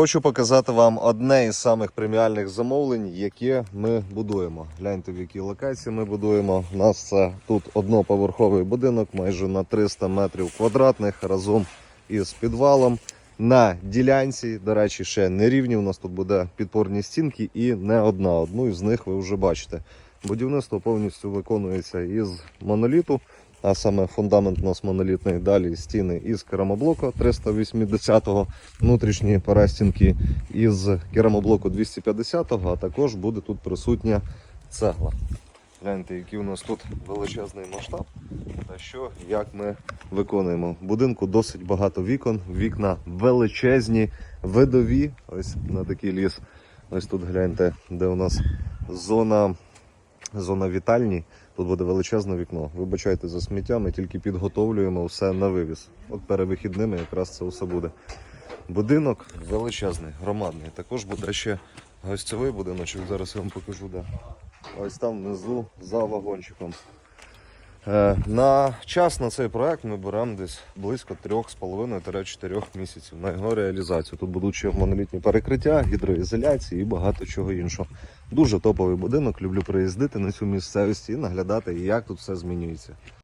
Хочу показати вам одне із самих преміальних замовлень, яке ми будуємо. Гляньте, в якій локації ми будуємо. У нас це тут одноповерховий будинок, майже на 300 метрів квадратних разом із підвалом. На ділянці, до речі, ще не рівні. У нас тут буде підпорні стінки і не одна. Одну із них ви вже бачите. Будівництво повністю виконується із моноліту, а саме фундамент у нас монолітний. Далі стіни із керамоблоку 380-го, внутрішні перестінки із керамоблоку 250-го, а також буде тут присутня цегла. Гляньте, який у нас тут величезний масштаб та що, як ми виконуємо. В будинку досить багато вікон, вікна величезні, видові. Ось на такий ліс. Ось тут гляньте, де у нас зона, зона вітальні. Тут буде величезне вікно. Вибачайте за сміття, ми тільки підготовлюємо все на вивіз. От перевихідними якраз це все буде. Будинок величезний, громадний. Також буде ще гостьовий будиночок. Зараз я вам покажу, де. Ось там внизу за вагончиком. Е, На час на цей проект ми беремо десь близько 3,5-4 місяців на його реалізацію. Тут будуть ще монолітні перекриття, гідроізоляції і багато чого іншого. Дуже топовий будинок. Люблю приїздити на цю місцевість і наглядати, як тут все змінюється.